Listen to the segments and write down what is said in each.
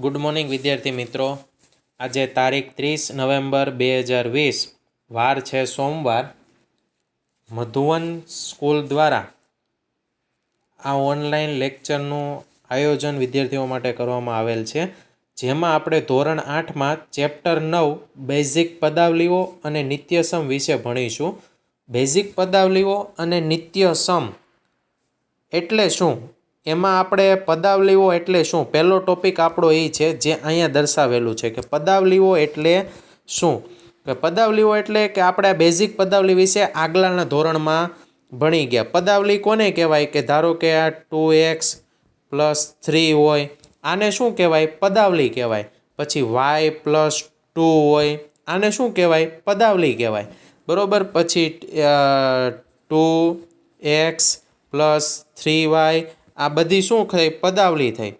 Good morning વિદ્યાર્થી મિત્રો. આજે તારીખ ત્રીસ નવેમ્બર બે હજાર વીસ. વાર છે સોમવાર. મધુવન સ્કૂલ દ્વારા આ ઓનલાઈન લેક્ચરનું આયોજન વિદ્યાર્થીઓ માટે કરવામાં આવેલ છે. જેમાં આપણે ધોરણ આઠમાં ચેપ્ટર નવ, બેઝિક પદાવલીઓ અને નિત્યસમ વિશે ભણીશું. બેઝિક પદાવલીઓ અને નિત્યસમ એટલે શું? એમાં આપણે પદાવલીઓ એટલે શું? પહેલો ટોપિક આપણો એ છે જે અહીંયા દર્શાવેલું છે કે પદાવલીઓ એટલે શું? કે પદાવલીઓ એટલે કે આપણે બેઝિક પદાવલી વિશે આગલાના ધોરણમાં ભણી ગયા. પદાવલી કોને કહેવાય? કે ધારો કે આ ટુ એક્સ પ્લસ થ્રી હોય, આને શું કહેવાય? પદાવલી કહેવાય. પછી વાય પ્લસ ટુ હોય, આને શું કહેવાય? પદાવલી કહેવાય. બરાબર? પછી two X plus three Y આ બધી શું થઈ? પદાવલી થઈ.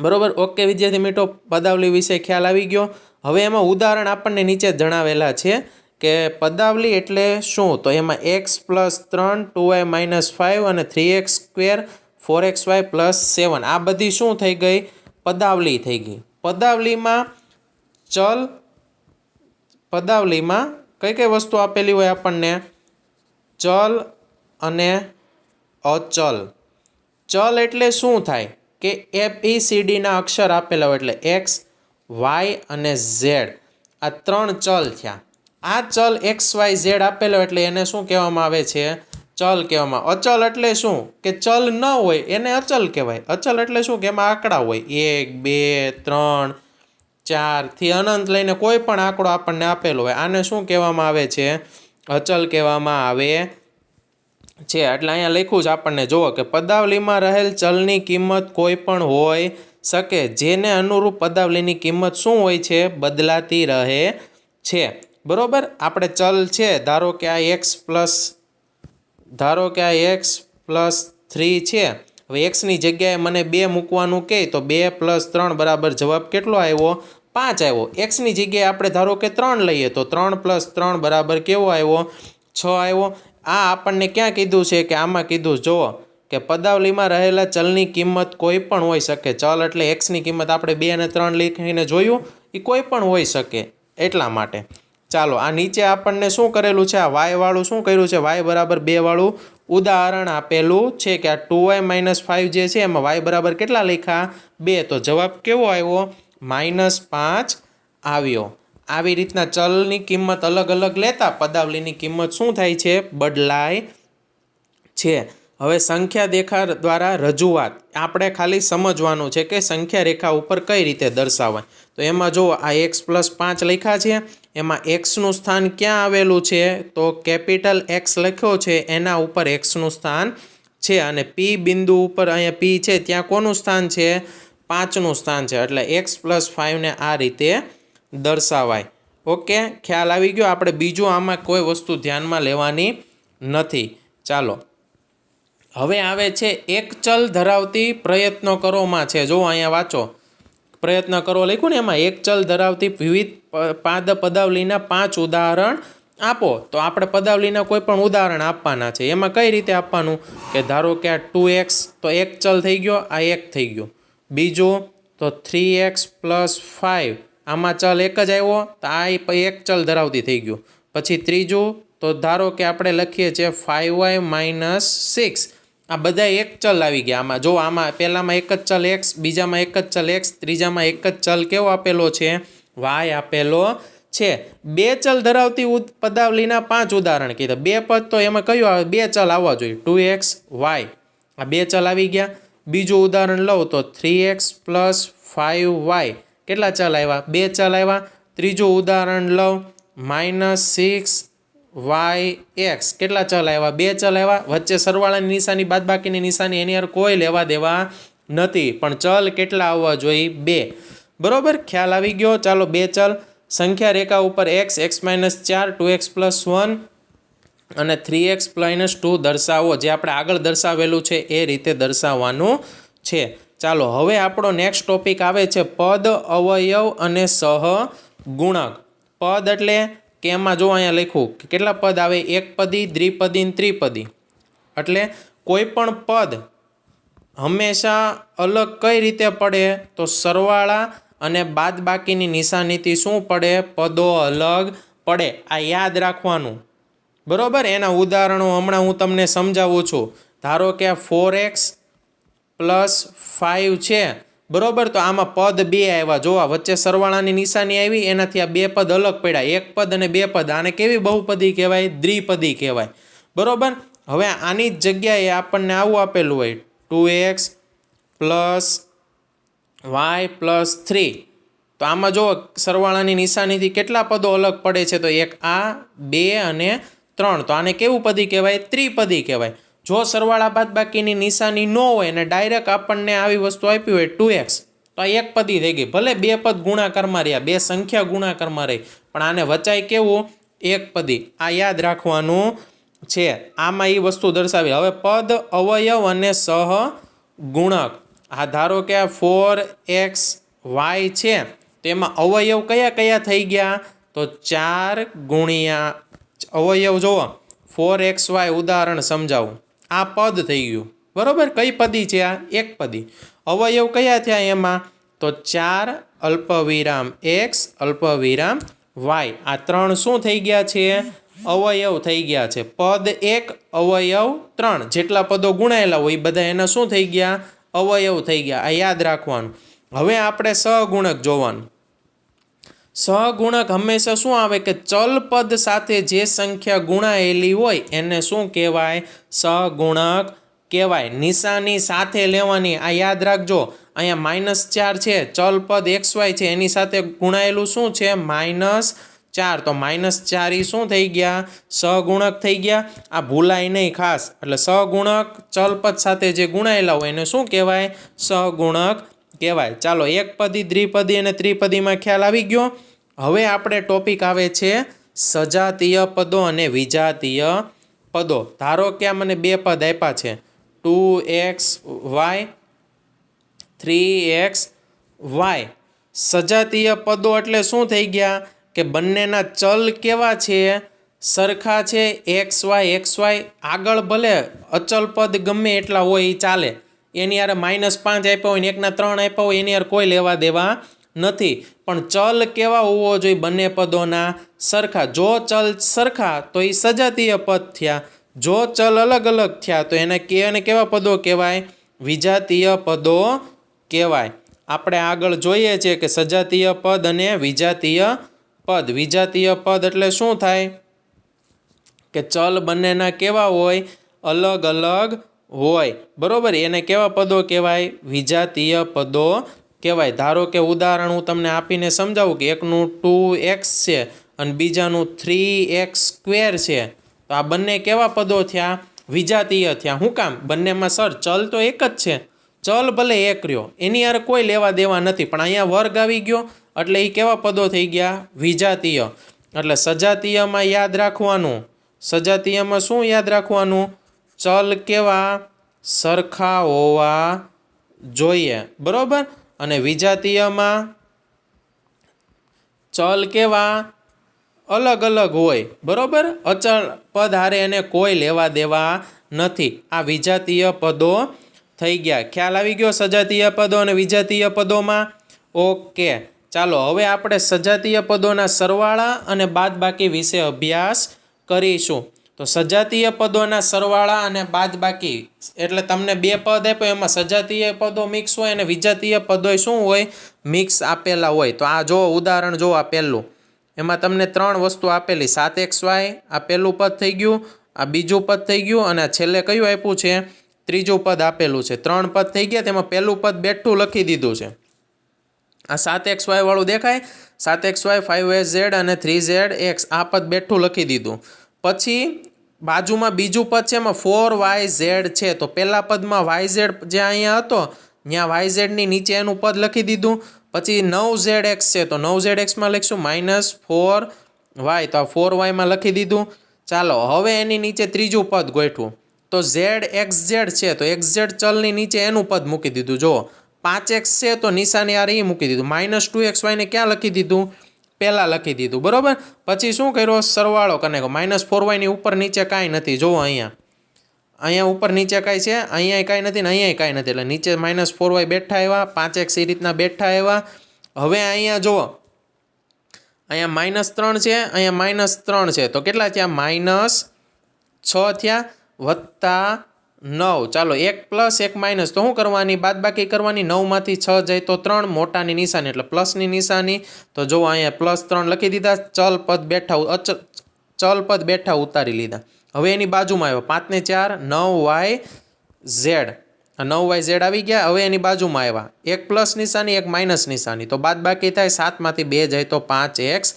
બરાબર? ઓકે, વિદ્યાર્થી મિત્રો, પદાવલી વિશે ખ્યાલ આવી ગયો. હવે એમાં ઉદાહરણ આપણને નીચે જણાવેલા છે કે પદાવલી એટલે શું? તો એમાં એક્સ પ્લસ ત્રણ ટુ વાય માઇનસ ફાઇવ અને three X square four X Y plus seven આ બધી શું થઈ ગઈ? પદાવલી થઈ ગઈ. પદાવલીમાં ચલ, પદાવલીમાં કઈ કઈ વસ્તુ આપેલી હોય આપણને? ચલ અને અચલ. ચલ એટલે શું થાય? કે એ બી સી અક્ષર આપેલા હોય એટલે એક્સ વાય અને ઝેડ આ ત્રણ ચલ થયા. આ ચલ એક્સ વાય ઝેડ આપેલો એટલે એને શું કહેવામાં આવે છે? ચલ કહેવામાં અચલ એટલે શું? કે ચલ ન હોય એને અચલ કહેવાય. અચલ એટલે શું? કે એમાં આંકડા હોય. એક, બે, ત્રણ ચારથી અનંત લઈને કોઈ પણ આંકડો આપણને આપેલો હોય. આને શું કહેવામાં આવે છે? અચલ કહેવામાં આવે છે, એટલે અહીંયા લખ્યું છે આપણને, જુઓ કે પદાવલીમાં રહેલ ચલની કિંમત કોઈ પણ હોય શકે, જેને અનુરૂપ પદાવલીની કિંમત શું હોય છે, બદલાતી રહે છે. બરાબર? આપણે ચલ છે, ધારો કે આ એક્સ પ્લસ ધારો કે આ એક્સ પ્લસ થ્રી છે. હવે એક્સની જગ્યાએ મને બે મૂકવાનું કહે, તો બે પ્લસ ત્રણ બરાબર જવાબ કેટલો આવ્યો? પાંચ આવ્યો. એક્સની જગ્યાએ આપણે ધારો કે ત્રણ લઈએ, તો ત્રણ પ્લસ ત્રણ બરાબર કેવો આવ્યો? છ આવ્યો. આ આપણને ક્યાં કીધું છે કે આમાં કીધું જુઓ, કે પદાવલીમાં રહેલા ચલની કિંમત કોઈ પણ હોઈ શકે. ચલ એટલે એક્સની કિંમત આપણે બે અને ત્રણ લખીને જોયું એ કોઈ પણ હોઈ શકે એટલા માટે. ચાલો, આ નીચે આપણને શું કરેલું છે? આ વાયવાળું શું કર્યું છે? વાય બરાબર બેવાળું ઉદાહરણ આપેલું છે કે આ ટુ વાય માઇનસ ફાઇવ જે છે, એમાં વાય બરાબર કેટલા લખ્યા? બે. તો જવાબ કેવો આવ્યો? માઇનસ પાંચ આવ્યો. આવી રીતના ચલની કિંમત અલગ અલગ લેતા પદાવલીની કિંમત શું થાય છે? બદલાય છે. હવે સંખ્યા દેખા દ્વારા રજૂઆત. આપણે ખાલી સમજવાનું છે કે સંખ્યા રેખા ઉપર કઈ રીતે દર્શાવાય. તો એમાં જો આ એક્સ પ્લસ પાંચ લખ્યા છે, એમાં એક્સનું સ્થાન ક્યાં આવેલું છે? તો કેપિટલ એક્સ લખ્યો છે, એના ઉપર એક્સનું સ્થાન છે અને પી બિંદુ ઉપર અહીંયા પી છે, ત્યાં કોનું સ્થાન છે? પાંચનું સ્થાન છે. એટલે એક્સ પ્લસ ફાઇવને આ રીતે દર્શાવાય. ઓકે, ખ્યાલ આવી ગયો. આપણે બીજું આમાં કોઈ વસ્તુ ધ્યાનમાં લેવાની નથી. ચાલો. હવે આવે છે, એક ચલ ધરાવતી પ્રયત્નો કરોમાં છે. જો અહીંયા વાંચો. પ્રયત્ન કરો, લખ્યું ને એમાં, એક ચલ ધરાવતી વિવિધ પાદ પદાવલીના પાંચ ઉદાહરણ આપો. તો આપણે પદાવલીના કોઈ પણ ઉદાહરણ આપવાના છે. એમાં કઈ રીતે આપવાનું? કે ધારો કે આ ટુ એક્સ, તો એક ચલ થઈ ગયો, આ એક થઈ ગયો. બીજું, તો થ્રી એક્સ પ્લસ ફાઇવ આમાં ચલ એક જ આવ્યો, તો આ એક ચલ ધરાવતી થઈ ગયું. પછી ત્રીજું, તો ધારો કે આપણે લખીએ છીએ ફાઇવ વાય માઇનસ સિક્સ આ બધા એક ચલ આવી ગયા આમાં. જો આમાં પહેલામાં એક જ ચલ એક્સ બીજામાં એક જ ચલ એક્સ ત્રીજામાં એક જ ચલ કેવો આપેલો છે? વાય આપેલો છે. બે ચલ ધરાવતી પદાવલીના પાંચ ઉદાહરણ કીધા. બે પદ તો એમાં કયું આવે? બે ચલ આવવા જોઈએ. ટુ એક્સ વાય આ બે ચલ આવી ગયા. બીજું ઉદાહરણ લઉં તો three X plus five Y કેટલા ચલ આવ્યા બે ચલ આવ્યા ત્રીજું ઉદાહરણ લઉં. Minus six Y X. કેટલા ચલ આવ્યા બે ચલ આવ્યા વચ્ચે સરવાળાની નિશાની, બાદબાકીની નિશાની એની યાર કોઈ લેવા દેવા નથી. પણ ચલ કેટલા આવવા જોઈએ? બે. બરોબર? ખ્યાલ આવી ગયો? ચાલો બે ચલ. સંખ્યા રેખા ઉપર એક્સ એક્સ માઇનસ ચાર, ટુ એક્સ પ્લસ વન અને થ્રી એક્સ માઇનસ ટુ દર્શાવો. જે આપણે આગળ દર્શાવેલું છે એ રીતે દર્શાવવાનું છે. ચાલો, હવે આપણો નેક્સ્ટ ટોપિક આવે છે પદ, અવયવ અને સહ ગુણક. પદ એટલે કે એમાં જો અહીંયા લખ્યું કેટલા પદ આવે? એક પદી, દ્વિપદી ત્રિપદી. એટલે કોઈ પણ પદ હંમેશા અલગ કઈ રીતે પડે? તો સરવાળા અને બાદબાકીની નિશાનીથી શું પડે? પદો અલગ પડે. આ યાદ રાખવાનું. બરાબર? એના ઉદાહરણો હમણાં હું તમને સમજાવું છું. ધારો કે ફોર એક્સ પ્લસ ફાઇવ છે. બરોબર, તો આમાં પદ બે આવ્યા. જોવા, વચ્ચે સરવાળાની નિશાની આવી, એનાથી આ બે પદ અલગ પડ્યા. એક પદ અને બે પદ. આને કેવી બહુપદી કહેવાય? દ્વિપદી કહેવાય. બરોબર? હવે આની જ જગ્યાએ આપણને આવું આપેલું હોય. Two X plus Y plus three. તો આમાં જો સરવાળાની નિશાનીથી કેટલા પદો અલગ પડે છે? તો એક આ, બે અને ત્રણ. તો આને કેવું પદી કહેવાય? ત્રિપદી કહેવાય. જો સરવાળા બાદ બાકીની નિશાની ન હોય અને ડાયરેક્ટ આપણને આવી વસ્તુ આપી હોય ટુ એક્સ તો આ એક પદી થઈ ગઈ. ભલે બે પદ ગુણાકારમાં રહ્યા, બે સંખ્યા ગુણાકારમાં રહી, પણ આને વચાય કેવું? એક પદી. આ યાદ રાખવાનું છે. આમાં એ વસ્તુ દર્શાવી. હવે પદ, અવયવ અને સહ ગુણક. આ ધારો કે ફોર એક્સ વાય છે. તેમાં અવયવ કયા કયા થઈ ગયા? તો ચાર ગુણ્યા, અવયવ જુઓ. ફોર એક્સ વાય ઉદાહરણ સમજાવું. આ પદ થઈ ગયું. બરાબર? કઈ પદી છે આ? એક પદી. અવયવ કયા થયા એમાં? તો ચાર અલ્પવિરામ એક્સ અલ્પવિરામ વાય આ ત્રણ શું થઈ ગયા છે? અવયવ થઈ ગયા છે. પદ એક, અવયવ ત્રણ. જેટલા પદો ગુણાયેલા હોય બધા એના શું થઈ ગયા? અવયવ થઈ ગયા. આ યાદ રાખવાનું. હવે આપણે સહગુણક જોવાનું. સહગુણક હંમેશા શું આવે કે ચલ પદ સાથે જે સંખ્યા ગુણાયેલી હોય એને શું કહેવાય? સહગુણક કહેવાય. નિશાની સાથે લેવાની આ યાદ રાખજો. અહીંયા માઇનસ ચાર છે ચલ પદ એક્સ વાય છે, એની સાથે ગુણાયેલું શું છે? માઇનસ ચાર. તો માઇનસ ચાર એ શું થઈ ગયા? સહગુણક થઈ ગયા. આ ભૂલાય નહીં ખાસ. એટલે સહગુણક ચલપદ સાથે જે ગુણાયેલા હોય એને શું કહેવાય? સહગુણક કહેવાય. ચાલો, એક પદી, દ્વિપદી અને ત્રિપદીમાં ખ્યાલ આવી ગયો. હવે આપણે ટોપિક આવે છે સજાતીય પદો અને વિજાતીય પદો. ધારો કે આ મને બે પદ આપ્યા છે. Two X Y, three X Y. સજાતીય પદો એટલે શું થઈ ગયા? કે બંનેના ચલ કેવા છે? સરખા છે? X Y X Y. આગળ ભલે અચલ પદ ગમે એટલા હોય એ ચાલે. એની યાર માઇનસ પાંચ આપ્યા હોય ને એકના ત્રણ આપ્યા હોય, એની યાર કોઈ લેવા દેવા નથી. પણ ચલ કેવા હોવો જોઈએ બંને પદોના? સરખા. જો ચલ સરખા, તો એ સજાતીય પદ થયા. જો ચલ અલગ અલગ થયા, તો એને કે અને કેવા પદો કહેવાય? વિજાતીય પદો કહેવાય. આપણે આગળ જોઈએ છીએ કે સજાતીય પદ અને વિજાતીય પદ. વિજાતીય પદ એટલે શું થાય? કે ચલ બંનેના કેવા હોય? અલગ અલગ હોય. બરાબર? એને કેવા પદો કહેવાય? વિજાતીય પદો કહેવાય. ધારો કે ઉદાહરણ હું તમને આપીને સમજાવું કે એકનું ટુ એક્સ છે અને બીજાનું થ્રી એક્સ સ્ક્વેર છે. તો આ બંને કેવા પદો થયા? વિજાતીય થયા. શું કામ? બંનેમાં સર, ચલ તો એક જ છે. ચલ ભલે એક રહ્યો. એની યાર કોઈ લેવા દેવા નથી. પણ અહીંયા વર્ગ આવી ગયો. એટલે એ કેવા પદો થઈ ગયા? વિજાતીય. એટલે સજાતીયમાં યાદ રાખવાનું. સજાતીયમાં શું યાદ રાખવાનું? ચલ કેવા સરખા હોવા જોઈએ. બરોબર? અને વિજાતીયમાં ચલ કેવા અલગ અલગ હોય. બરોબર? અચળ પદ હારે એને કોઈ લેવા દેવા નથી. આ વિજાતીય પદો થઈ ગયા. ખ્યાલ આવી ગયો સજાતીય પદો અને વિજાતીય પદોમાં? ઓકે. ચાલો, હવે આપણે સજાતીય પદોના સરવાળા અને બાદબાકી વિશે અભ્યાસ કરીશું. તો સજાતીય પદોના સરવાળા અને બાદબાકી, એટલે તમને બે પદ આપ્યો, એમાં સજાતીય પદો મિક્સ હોય અને વિજાતીય પદો શું હોય? મિક્સ આપેલા હોય. તો આ જો ઉદાહરણ જો આ પહેલું. એમાં તમને ત્રણ વસ્તુ આપેલી. સાત એક્સ વાય, આ પહેલું પદ થઈ ગયું, આ બીજું પદ થઈ ગયું, અને છેલ્લે કયું આપ્યું છે? ત્રીજું પદ આપેલું છે. ત્રણ પદ થઈ ગયા, તેમાં પહેલું પદ બેઠું લખી દીધું છે. આ સાત એક્સ વાય વાળું દેખાય? સાત X Y five S Z અને થ્રી ઝેડ એક્સ, આ પદ બેઠું લખી દીધું. પછી બાજુમાં બીજું પદ છે એમાં ફોર વાય ઝેડ છે. તો પહેલા પદમાં વાય ઝેડ જે અહીંયા હતો, ત્યાં વાય ઝેડની નીચે એનું પદ લખી દીધું. પછી નવ ઝેડ એક્સ છે, તો નવ ઝેડ એક્સમાં લખીશું માઇનસ ફોર વાય તો આ ફોર વાયમાં લખી દીધું. ચાલો, હવે એની નીચે ત્રીજું પદ ગોઠવું. તો ઝેડ એક્સ ઝેડ છે, તો એક્સ ઝેડ ચલની નીચે એનું પદ મૂકી દીધું. જો પાંચ એક્સ છે, તો નિશાની આ એ મૂકી દીધું. માઇનસ ટુ એક્સ વાયને ક્યાં લખી દીધું? પહેલાં લખી દીધું, બરાબર? પછી શું કર્યો? સરવાળો કને માઇનસ ફોર વાયની ઉપર નીચે કાંઈ નથી. જુઓ અહીંયા. અહીંયા ઉપર નીચે કાંઈ છે? અહીંયા કાંઈ નથી ને અહીંયા કાંઈ નથી. એટલે નીચે માઇનસ ફોર વાય બેઠા આવ્યા. પાંચ એક્સ એ રીતના બેઠા આવ્યા. હવે અહીંયા જુઓ. અહીંયા માઇનસ ત્રણ છે. અહીંયા માઇનસ ત્રણ છે. તો કેટલા થયા? માઇનસ છ થયા વત્તા નવ. ચાલો, એક પ્લસ, એક માઇનસ. તો શું કરવાની? બાદબાકી કરવાની. નવમાંથી છ જાય તો ત્રણ, મોટાની નિશાની. એટલે પ્લસની નિશાની. તો જુઓ, અહીંયા પ્લસ ત્રણ લખી દીધા. ચલ પદ બેઠા અચ, ચલ પદ બેઠા ઉતારી લીધા. હવે એની બાજુમાં આવ્યો. પાંચને ચાર, નવ વાય ઝેડ. નવ વાય ઝેડ આવી ગયા. હવે એની બાજુમાં આવ્યા. એક પ્લસ નિશાની, એક માઇનસ નિશાની. તો બાદ બાકી થાય. સાતમાંથી બે જાય તો પાંચ એક્સ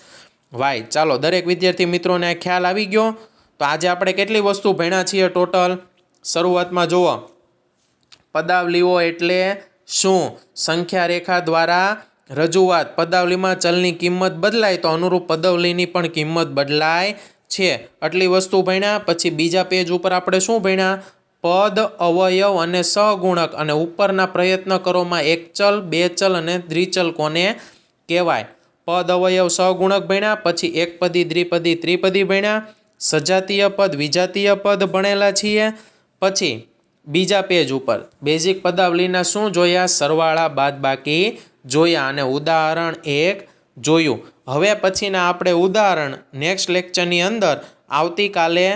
વાય. ચાલો, દરેક વિદ્યાર્થી મિત્રોને ખ્યાલ આવી ગયો. તો આજે આપણે કેટલી વસ્તુ ભણ્યા છીએ ટોટલ? શરૂઆતમાં જુઓ. પદાવલીઓ એટલે શું? સંખ્યા રેખા દ્વારા રજૂઆત. પદાવલીમાં ચલની કિંમત બદલાય તો અનુરૂપ પદાવલીની પણ કિંમત બદલાય છે. આટલી વસ્તુ ભણ્યા, પછી બીજા પેજ ઉપર આપણે શું ભણ્યા? પદ, અવયવ અને સહગુણક. અને ઉપરના પ્રયત્ન કરોમાં એક ચલ, બે ચલ અને દ્વિચલ કોને કહેવાય? પદ, અવયવ, સહગુણક ભણ્યા, પછી એકપદી દ્વિપદી, ત્રિપદી ભણ્યા. સજાતીય પદ, વિજાતીય પદ ભણેલા છીએ. પછી બીજા પેજ ઉપર બેઝિક પદાવલીના શું જોયા? સરવાળા બાદબાકી જોયા અને ઉદાહરણ એક જોયું. હવે પછીના આપણે ઉદાહરણ નેક્સ્ટ લેક્ચરની અંદર આવતીકાલે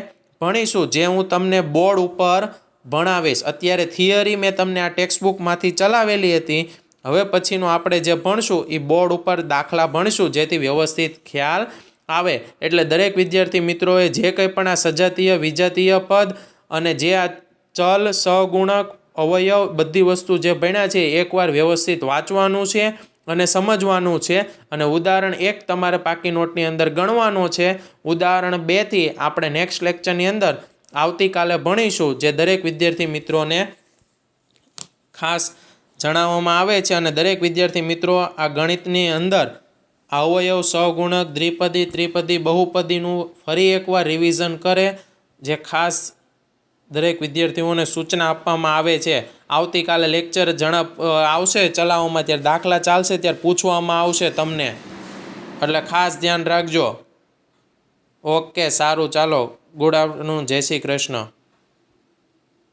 ભણીશું. જે હું તમને બોર્ડ ઉપર ભણાવીશ. અત્યારે થિયરી મેં તમને આ ટેક્સ્ટબુકમાંથી ચલાવેલી હતી. હવે પછીનું આપણે જે ભણશું એ બોર્ડ ઉપર દાખલા ભણશું. જેથી વ્યવસ્થિત ખ્યાલ આવે. એટલે દરેક વિદ્યાર્થી મિત્રોએ જે કંઈ પણ આ સજાતીય વિજાતીય પદ અને જે આ ચલ સહગુણક અવયવ બધી વસ્તુ જે ભણ્યા છે, એકવાર વ્યવસ્થિત વાંચવાનું છે અને સમજવાનું છે. અને ઉદાહરણ એક તમારે પાકી નોટની અંદર ગણવાનું છે. ઉદાહરણ બેથી આપણે નેક્સ્ટ લેક્ચરની અંદર આવતીકાલે ભણીશું, જે દરેક વિદ્યાર્થી મિત્રોને ખાસ જણાવવામાં આવે છે અને દરેક વિદ્યાર્થી મિત્રો આ ગણિતની અંદર અવયવ સહગુણક દ્વિપદી, ત્રિપદી, બહુપદીનું ફરી એકવાર રિવિઝન કરે, જે ખાસ દરેક વિદ્યાર્થીઓને સૂચના આપવામાં આવે છે. આવતીકાલે લેક્ચર જણા આવશે ચલાવવામાં, ત્યારે દાખલા ચાલશે, ત્યારે પૂછવામાં આવશે તમને. એટલે ખાસ ધ્યાન રાખજો. ઓકે, સારું, ચાલો. Good afternoon. જય શ્રી કૃષ્ણ.